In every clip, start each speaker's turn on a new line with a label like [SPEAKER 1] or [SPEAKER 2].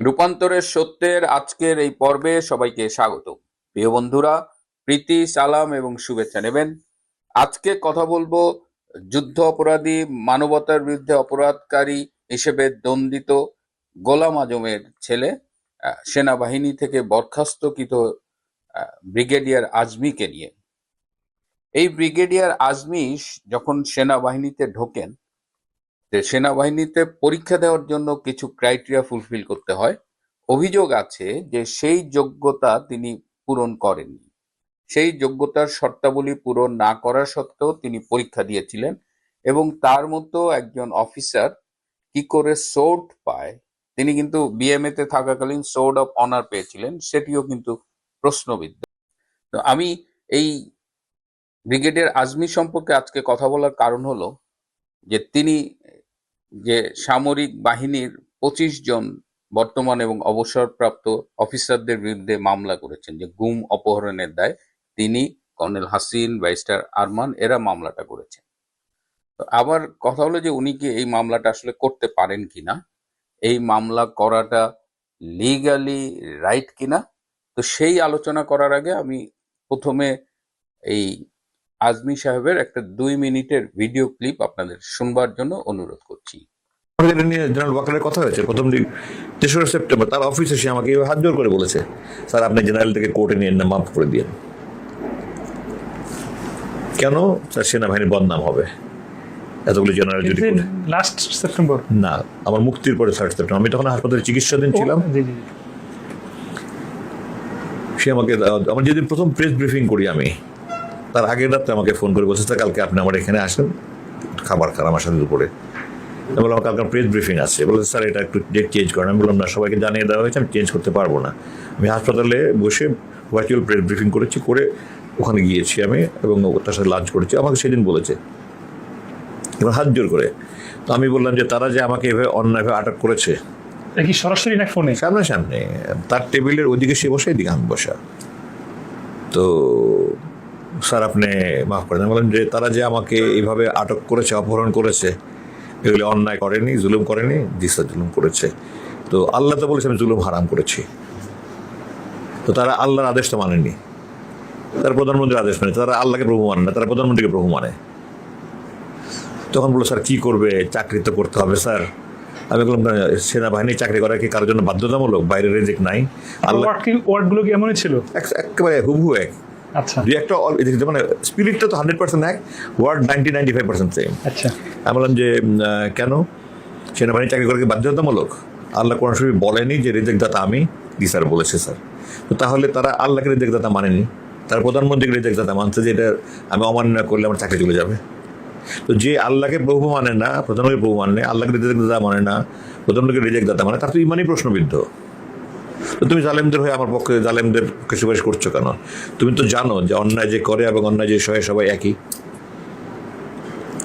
[SPEAKER 1] রূপান্তরের সত্যের আজকের এই পর্বে সবাইকে স্বাগত। প্রিয় বন্ধুরা, প্রীতি, সালাম এবং শুভেচ্ছা নেবেন। আজকে কথা বলব যুদ্ধ অপরাধী, মানবতার বিরুদ্ধে অপরাধকারী হিসেবে দণ্ডিত গোলাম আজমের ছেলে সেনাবাহিনী থেকে বরখাস্তকৃত ব্রিগেডিয়ার আজমিকে নিয়ে। এই ব্রিগেডিয়ার আজমি যখন সেনাবাহিনীতে ঢোকেন সেনাবাহিনীতে পরীক্ষা দেওয়ার জন্য কিছু ক্রাইটেরিয়া ফুলফিল করতে হয়। অভিযোগ আছে যে সেই যোগ্যতা তিনি পূরণ করেননি। সেই যোগ্যতার শর্তাবলী পূরণ না করা সত্ত্বেও তিনি পরীক্ষা দিয়েছিলেন এবং তার মতো একজন অফিসার কি করে সোর্ড পায়, তিনি কিন্তু বিএমএ তে থাকাকালীন সোর্ড অফ অনার পেয়েছিলেন, সেটিও কিন্তু প্রশ্নবিদ্ধ। তো আমি এই ব্রিগেডিয়ার আজমি সম্পর্কে আজকে কথা বলার কারণ হলো যে তিনি যে সামরিক বাহিনীর পঁচিশ জন বর্তমান এবং অবসরপ্রাপ্ত অফিসারদের বিরুদ্ধে মামলা করেছেন, যে গুম অপহরণের দায় তিনি কর্নেল হাসিন, ব্যারিস্টার আরমান, এরা মামলাটা করেছেন। আবার কথা হলো যে উনি কি এই মামলাটা আসলে করতে পারেন কিনা? এই মামলা করাটা লিগালি রাইট কিনা? তো সেই আলোচনা করার আগে আমি প্রথমে এই আজমি সাহেবের একটা দুই মিনিটের ভিডিও ক্লিপ আপনাদের শুনবার জন্য অনুরোধ করছি।
[SPEAKER 2] নিয়ে জেনারেল ওয়াকারের কথা হয়েছে। প্রথম দিন তেসরা সেপ্টেম্বর তার অফিসে সে আমাকে হাত জোর করে বলেছে স্যার আপনি জেনারেল থেকে কোর্টে নিয়ে না মাফ করে দিন কেন? স্যার সেনাবাহিনীর বদনাম হবে। এতগুলো জেনারেল যদি
[SPEAKER 3] লাস্ট সেপ্টেম্বর।
[SPEAKER 2] না আমার মুক্তির পরে থার্ড সেপ্টেম্বর। আমি তখন হাসপাতালে চিকিৎসাধীন ছিলাম। সে আমাকে আমার যেদিন প্রথম প্রেস ব্রিফিং করি আমি তার আগের রাত্রে আমাকে ফোন করে বলছে কালকে আপনি আমার এখানে আসেন খাবার খান আমার সাথে দুপুরে। আমি বললাম কালকে প্রেস ব্রিফিং আছে। বলছে স্যার এটা একটু ডেট চেঞ্জ করেন। আমি বললাম না সবাইকে জানিয়ে দেওয়া হয়েছে আমি চেঞ্জ করতে পারব না। আমি হাসপাতালে বসে ভার্চুয়াল প্রেস ব্রিফিং করেছি করে ওখানে গিয়েছি আমি এবং তার সাথে লাঞ্চ করেছি। আমাকে সেদিন বলেছে এবার হাত জোর করে। তো আমি বললাম যে তারা যে আমাকে এভাবে অন্যায়ভাবে আটক করেছে
[SPEAKER 3] কি সরাসরি না ফোনে?
[SPEAKER 2] সামনে সামনে তার টেবিলের ওদিকে সে বসে এদিকে আমি বসা। তো স্যার আপনি মাফ করে দেন। বলেন যে তারা যে আমাকে এইভাবে আটক করেছে অপহরণ করেছে এগুলি অন্যায় করেনি জুলুম করেনি জি স্যার জুলুম করেছে। তো আল্লাহ তো বলেছে আমি জুলুম হারাম করেছি। তো তারা আল্লাহর আদেশ তো মানেনি তারা প্রধানমন্ত্রীর আদেশ মানে তারা আল্লাহকে প্রভু মানে না তারা প্রধানমন্ত্রীকে প্রভু মানে। তখন বলল স্যার কী করবে? চাকরি তো করতে হবে স্যার। আমি বললাম সেনাবাহিনী চাকরি করা কি কারোর জন্য বাধ্যতামূলক? বাইরে রেজেক্ট নাই। আল্লাহ
[SPEAKER 3] ওয়ার্ড কি এমনই ছিল?
[SPEAKER 2] এক- একেবারে হুবহু এক।
[SPEAKER 3] আচ্ছা।
[SPEAKER 2] দুই একটা অল- এদিকে মানে স্পিরিটটা তো হান্ড্রেড পার্সেন্ট এক word ninety ninety five percent same
[SPEAKER 3] আচ্ছা।
[SPEAKER 2] আমি বললাম যে কেন? সেনাবাহিনী চাকরি করা বাধ্যতামূলক। আল্লাহ কোরআন শরীফ বলেনি যে রেজেক্ট দাতা আমি জি স্যার বলেছে স্যার। তো তাহলে তারা আল্লাহকে রেজেক্ট দাতা মানেনি। তার প্রধানমন্ত্রীকে রেজেক্ট দাতা মানছে যে এটা আমি অমান্য করলে আমার চাকরি চলে যাবে। তো যে আল্লাহকে প্রভু মানে না প্রধানমন্ত্রী প্রভু মানে আল্লাহকে রেজেক্ট দাতা মানে না প্রধানমন্ত্রীকে রেজেক্ট দাতা মানে তার তো ইমানই প্রশ্নবিদ্ধ। তুমি জালেমদের হয়ে আমার পক্ষে জালেমদের পক্ষে সুপারিশ করছ কেন? তুমি তো জানো যে অন্যায় যে করে এবং অন্যায় যে সহে সবাই একই।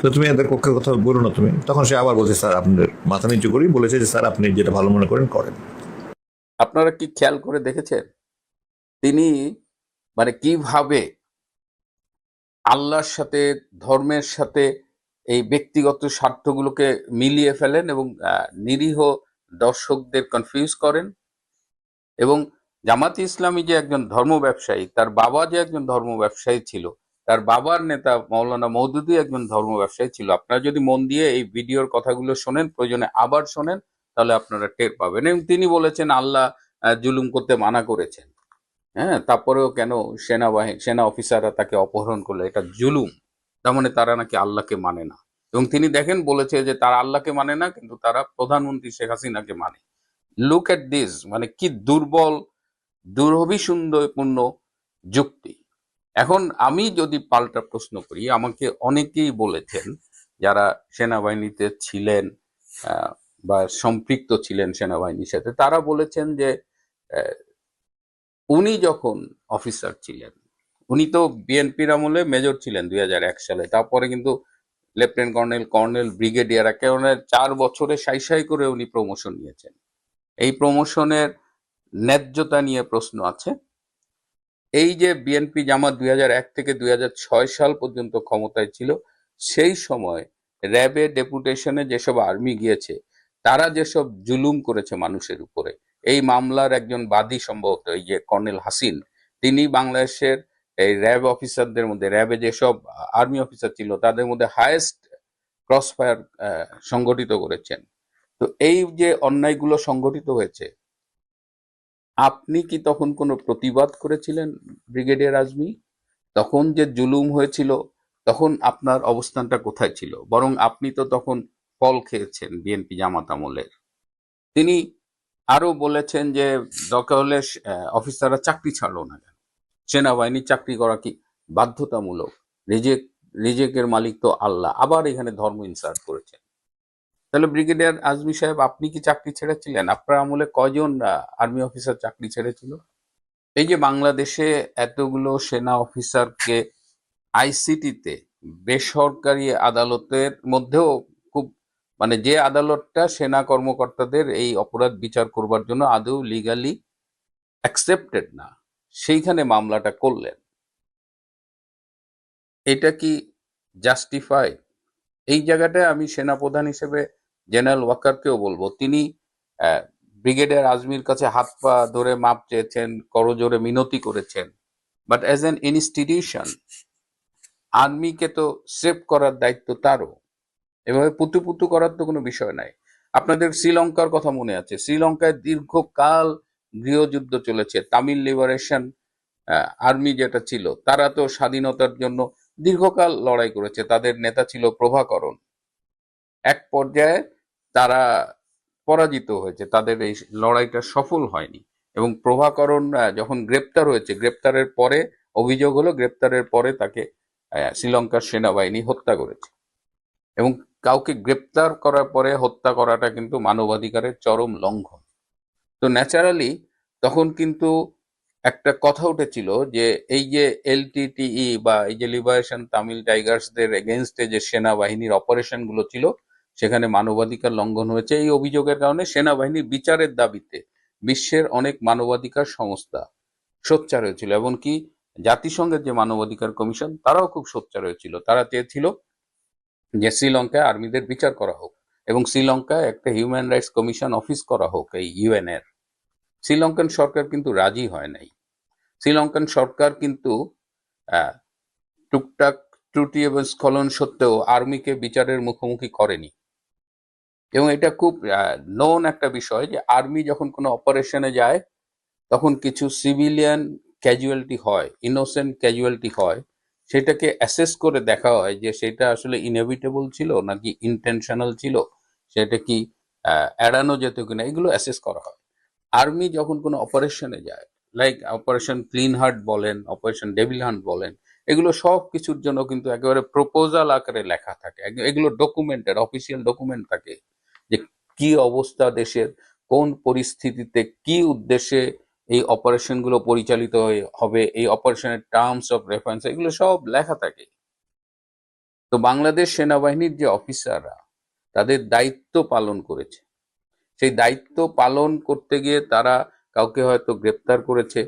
[SPEAKER 2] তো তুমি এদের পক্ষের কথা বলো না তুমি। তখন সে আবার বলছে, স্যার, আপনাদের মাথা নিচু করি বলেছে যে, স্যার, আপনি যেটা ভালো মনে করেন করেন।
[SPEAKER 1] আপনারা কি খেয়াল করে দেখেছেন? তিনি মানে কীভাবে আল্লাহর সাথে, ধর্মের সাথে এই ব্যক্তিগত স্বার্থগুলোকে মিলিয়ে ফেলেন এবং নিরীহ দর্শকদের কনফিউজ করেন? এবং জামাতি ইসলামী যে একজন ধর্ম ব্যবসায়ী, তার বাবা যে একজন ধর্ম ব্যবসায়ী ছিল, তার বাবার নেতা মৌলানা মৌদুদি একজন ধর্ম ব্যবসায়ী ছিল। আপনারা যদি মন দিয়ে এই ভিডিওর কথাগুলো শোনেন, প্রয়োজনে আবার শোনেন, তাহলে আপনারা টের পাবেন। এবং তিনি বলেছেন, আল্লাহ জুলুম করতে মানা করেছেন। হ্যাঁ তারপরেও কেন সেনাবাহিনী, সেনা অফিসাররা তাকে অপহরণ করল? এটা জুলুম। তার মানে তারা নাকি আল্লাহকে মানে না। এবং তিনি দেখেন, বলেছে যে তারা আল্লাহকে মানে না, কিন্তু তারা প্রধানমন্ত্রী শেখ হাসিনাকে মানে। লুক এট দিস মানে কি দুর্বল দুরভিসুন্দরপূর্ণ যুক্তি। এখন আমি যদি পাল্টা প্রশ্ন করি, আমাকে অনেকেই বলেছেন, যারা সেনাবাহিনীতে ছিলেন বা সম্পৃক্ত ছিলেন সেনাবাহিনীর সাথে, তারা বলেছেন যে উনি যখন অফিসার ছিলেন, উনি তো বিএনপির আমলে মেজর ছিলেন দুই হাজার এক সালে, তারপরে কিন্তু লেফটেন্যান্ট কর্নেল কর্নেল ব্রিগেডিয়ার, একেবারে চার বছরে সাই সাই করে উনি প্রমোশন নিয়েছেন। এই প্রমোশনের ন্যায্যতা নিয়ে প্রশ্ন আছে। এই যে বিএনপি জামাত দুই হাজার এক থেকে দুই হাজার ছয় সাল পর্যন্ত ক্ষমতায় ছিল, সেই সময় র্যাবে ডেপুটেশনে যেসব আর্মি গিয়েছে, তারা যেসব জুলুম করেছে মানুষের উপরে, এই মামলার একজন বাদী সম্ভবত, এই যে কর্নেল হাসিন, তিনি বাংলাদেশের এই র্যাব অফিসারদের মধ্যে, র্যাবে যেসব আর্মি অফিসার ছিল, তাদের মধ্যে হায়েস্ট ক্রস ফায়ার সংগঠিত করেছেন। তো এই যে অন্যায়গুলো সংগঠিত হয়েছে, আপনি কি তখন কোনো প্রতিবাদ করেছিলেন ব্রিগেডিয়ার আজমি? তখন যে জুলুম হয়েছিল, তখন আপনার অবস্থানটা কোথায় ছিল? বরং আপনি তো তখন ফল খেয়েছেন বিএনপি জামাত আমলের। তিনি আরও বলেছেন যে, দরকার হলে অফিসাররা চাকরি ছাড়লো না কেন? সেনাবাহিনী চাকরি করা কি বাধ্যতামূলক? রিজেক, রিজেকের মালিক তো আল্লাহ। আবার এখানে ধর্ম ইনসার্ট করেছেন। তাহলে ব্রিগেডিয়ার আজমি সাহেব, আপনি কি চাকরি ছেড়েছিলেন? আপনার আমলে কয়জন আর্মি অফিসার চাকরি ছেড়েছিল? এই যে বাংলাদেশে এতগুলো সেনা অফিসারকে আইসিটিতে, বেসরকারি আদালতের মধ্যেও খুব মানে যে আদালতটা সেনা কর্মকর্তাদের এই অপরাধ বিচার করবার জন্য আদৌ লিগালি অ্যাকসেপ্টেড না, সেইখানে মামলাটা করলেন। এটা কি জাস্টিফাই এই জায়গাটায় আমি সেনাপ্রধান হিসেবে জেনারেল ওয়াকারকেও বলব তিনি আহ, ব্রিগেডিয়ার আজমির কাছে হাত পা ধরে মাপ চেয়েছেন করজোরে মিনতি করেছেন। বাট অ্যাজ অ্যান ইনস্টিটিউশন আর্মিকে তো সেভ করার দায়িত্ব তারও। এভাবে পুতু পুতু করার তো কোনো বিষয় নাই। আপনাদের শ্রীলঙ্কার কথা মনে আছে। শ্রীলঙ্কায় দীর্ঘকাল গৃহযুদ্ধ চলেছে। তামিল লিবারেশন আর্মি যেটা ছিল তারা তো স্বাধীনতার জন্য দীর্ঘকাল লড়াই করেছে। তাদের নেতা ছিল প্রভাকরণ। এক পর্যায়ে তারা পরাজিত হয়েছে, তাদের এই লড়াইটা সফল হয়নি। এবং প্রভাকরণ যখন গ্রেপ্তার হয়েছে, গ্রেপ্তারের পরে, অভিযোগ হলো গ্রেপ্তারের পরে তাকে শ্রীলঙ্কার সেনাবাহিনী হত্যা করেছে। এবং কাউকে গ্রেপ্তার করার পরে হত্যা করাটা কিন্তু মানবাধিকারের চরম লঙ্ঘন। তো ন্যাচারালি তখন কিন্তু একটা কথা উঠেছিল যে এই যে এলটিটিই বা এই যে লিবারেশন তামিল টাইগার্সদের এগেনস্টে যে সেনাবাহিনীর অপারেশনগুলো ছিল সেখানে মানবাধিকার লঙ্ঘন হয়েছে। এই অভিযোগের কারণে সেনাবাহিনীর বিচারের দাবিতে বিশ্বের অনেক মানবাধিকার সংস্থা সোচ্চার হয়েছিল। এমনকি জাতিসংঘের যে মানবাধিকার কমিশন, তারাও খুব সোচ্চার হয়েছিল। তারা চেয়েছিল যে শ্রীলঙ্কায় আর্মিদের বিচার করা হোক এবং শ্রীলঙ্কায় একটা হিউম্যান রাইটস কমিশন অফিস করা হোক এই ইউএন এর। শ্রীলঙ্কান সরকার কিন্তু রাজি হয় নাই। শ্রীলঙ্কান সরকার কিন্তু টুকটাক ত্রুটি এবং স্খলন সত্ত্বেও আর্মিকে বিচারের মুখোমুখি করেনি। এবং এটা খুব নোন একটা বিষয় যে আর্মি যখন কোনো অপারেশনে যায়, তখন কিছু সিভিলিয়ান ক্যাজুয়ালিটি হয় ইনোসেন্ট ক্যাজুয়ালিটি হয়। সেটাকে অ্যাসেস করে দেখা হয় যে সেটা আসলে ইনএভিটেবল ছিল নাকি ইন্টেনশনাল ছিল, সেটা কি এড়ানো যেত কিনা, এগুলো অ্যাসেস করা হয়। আর্মি যখন কোনো অপারেশনে যায় লাইক অপারেশন ক্লিন হার্ট বলেন অপারেশন ডেভিল হান্ট বলেন, এগুলো সব কিছুর জন্য কিন্তু একেবারে প্রপোজাল আকারে লেখা থাকে। এগ- এগুলো ডকুমেন্টেড অফিসিয়াল ডকুমেন্ট থাকে। কি অবস্থা দেশের? কোন পরিস্থিতিতে কি উদ্দেশ্যে এই অপারেশনগুলো পরিচালিত হবে? এই অপারেশনের টার্মস অফ রেফারেন্স এগুলো সব লেখা থাকে। তো বাংলাদেশ সেনাবাহিনীর যে অফিসাররা, তাদের দায়িত্ব পালন করেছে। সেই দায়িত্ব পালন করতে গিয়ে তারা কাউকে হয়তো গ্রেপ্তার করেছে।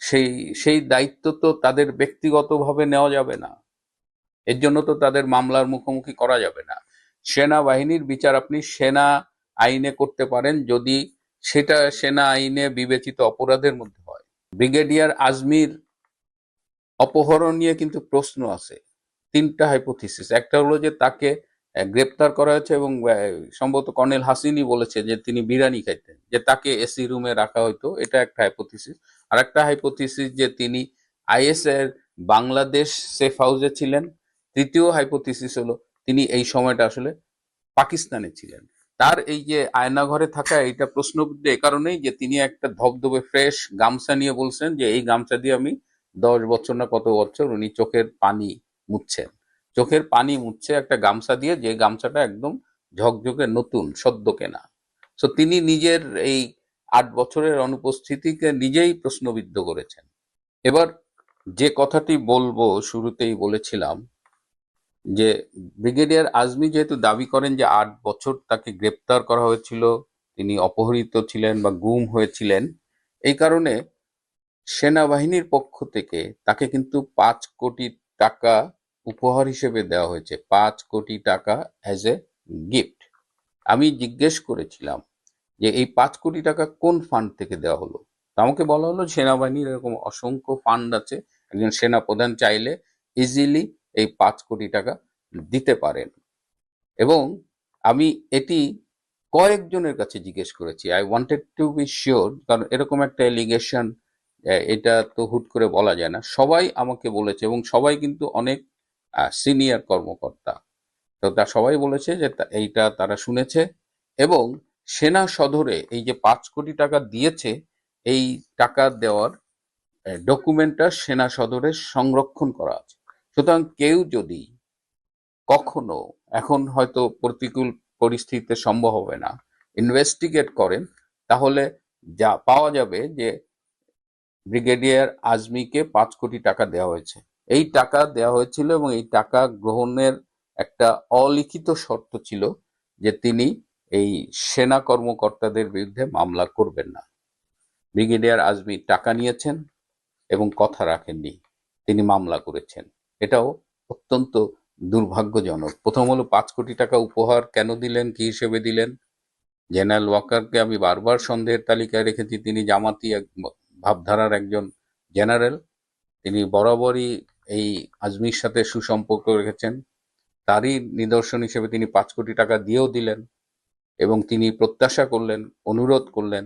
[SPEAKER 1] সেই সেই দায়িত্ব তো তাদের ব্যক্তিগতভাবে নেওয়া যাবে না। এর জন্য তো তাদের মামলার মুখোমুখি করা যাবে না। সেনাবাহিনীর বিচার, আপনি সেনা আইনে করতে পারেন যদি সেটা সেনা আইনে বিবেচিত অপরাধের মধ্যে হয়। ব্রিগেডিয়ার আজমির অপহরণ নিয়ে কিন্তু প্রশ্ন আছে। তিনটা হাইপোথিসিস একটা হলো যে তাকে গ্রেপ্তার করা হয়েছে এবং সম্ভবত কর্নেল হাসিনি বলেছে যে তিনি বিরিয়ানি খাইতেন, যে তাকে এসি রুমে রাখা হতো এটা একটা হাইপোথিসিস আর একটা হাইপোথিসিস যে তিনি আইএস এর বাংলাদেশ সেফ হাউসে ছিলেন। তৃতীয় হাইপোথিসিস হলো তিনি এই সময়টা আসলে পাকিস্তানে ছিলেন। তার এই যে আয়নাঘরে থাকা এইটা প্রশ্নবিদ্ধ এ কারণেই যে তিনি একটা ধবধবে ফ্রেশ গামছা নিয়ে বলছেন যে এই গামছা দিয়ে আমি দশ বছর না কত বছর উনি চোখের পানি মুছছেন। চোখের পানি মুছছে একটা গামছা দিয়ে যে গামছাটা একদম ঝকঝকে নতুন, সদ্য কেনা। তো তিনি নিজের এই আট বছরের অনুপস্থিতিকে নিজেই প্রশ্নবিদ্ধ করেছেন। এবার যে কথাটি বলব, শুরুতেই বলেছিলাম যে ব্রিগেডিয়ার আজমি যেহেতু দাবি করেন যে আট বছর তাকে গ্রেপ্তার করা হয়েছিল, তিনি অপহৃত ছিলেন বা গুম হয়েছিলেন, এই কারণে সেনাবাহিনীর পক্ষ থেকে তাকে কিন্তু পাঁচ কোটি টাকা উপহার হিসেবে দেওয়া হয়েছে, পাঁচ কোটি টাকা অ্যাজ এ গিফট আমি জিজ্ঞেস করেছিলাম যে এই পাঁচ কোটি টাকা কোন ফান্ড থেকে দেওয়া হলো? আমাকে বলা হলো সেনাবাহিনীর এরকম অসংখ্য ফান্ড আছে, একজন সেনা প্রধান চাইলে ইজিলি এই পাঁচ কোটি টাকা দিতে পারেন। এবং আমি এটি কয়েকজনের কাছে জিজ্ঞেস করেছি। I wanted to be sure কারণ এরকম একটা এলিগেশন এটা তো হুট করে বলা যায় না। সবাই আমাকে বলেছে এবং সবাই কিন্তু অনেক সিনিয়র কর্মকর্তা। তো তা সবাই বলেছে যে এইটা তারা শুনেছে এবং সেনা সদরে এই যে পাঁচ কোটি টাকা দিয়েছে, এই টাকা দেওয়ার ডকুমেন্টটা সেনা সদরে সংরক্ষণ করা আছে। সুতরাং কেউ যদি কখনো এখন হয়তো প্রতিকূল পরিস্থিতিতে সম্ভব হবে না ইনভেস্টিগেট করেন, তাহলে যা পাওয়া যাবে যে ব্রিগেডিয়ার আজমিকে পাঁচ কোটি টাকা দেওয়া হয়েছে। এই টাকা দেওয়া হয়েছিল এবং এই টাকা গ্রহণের একটা অলিখিত শর্ত ছিল যে তিনি এই সেনা কর্মকর্তাদের বিরুদ্ধে মামলা করবেন না। ব্রিগেডিয়ার আজমি টাকা নিয়েছেন এবং কথা রাখেননি, তিনি মামলা করেছেন। এটাও অত্যন্ত দুর্ভাগ্যজনক। প্রথম হলো পাঁচ কোটি টাকা উপহার কেন দিলেন, কি হিসেবে দিলেন? জেনারেল ওয়াকারকে আমি বারবার সন্দেহের তালিকায় রেখেছি, তিনি জামাতি এক, ভাবধারার একজন জেনারেল। তিনি বরাবরই এই আজমির সাথে সুসম্পর্ক রেখেছেন। তারই নিদর্শন হিসেবে তিনি পাঁচ কোটি টাকা দিয়েও দিলেন এবং তিনি প্রত্যাশা করলেন, অনুরোধ করলেন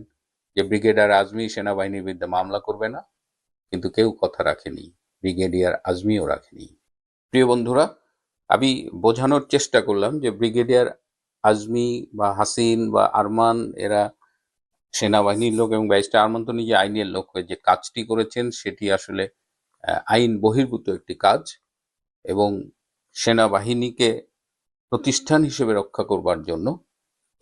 [SPEAKER 1] যে ব্রিগেডিয়ার আজমি সেনাবাহিনীর বিরুদ্ধে মামলা করবে না। কিন্তু কেউ কথা রাখেনি। ব্রিগেডিয়ার আজমিও রাখেনি। প্রিয় বন্ধুরা, আমি বোঝানোর চেষ্টা করলাম যে ব্রিগেডিয়ার আজমি বা হাসিন বা আরমান, এরা সেনাবাহিনীর লোক এবং ব্যারিস্টার আরমান তো নিজে আইনের লোক হয়ে যে কাজটি করেছেন, সেটি আসলে আইন বহির্ভূত একটি কাজ এবং সেনাবাহিনীকে প্রতিষ্ঠান হিসেবে রক্ষা করবার জন্য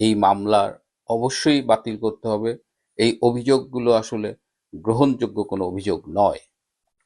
[SPEAKER 1] এই মামলার অবশ্যই বাতিল করতে হবে। এই অভিযোগগুলো আসলে গ্রহণযোগ্য কোনো অভিযোগ নয়।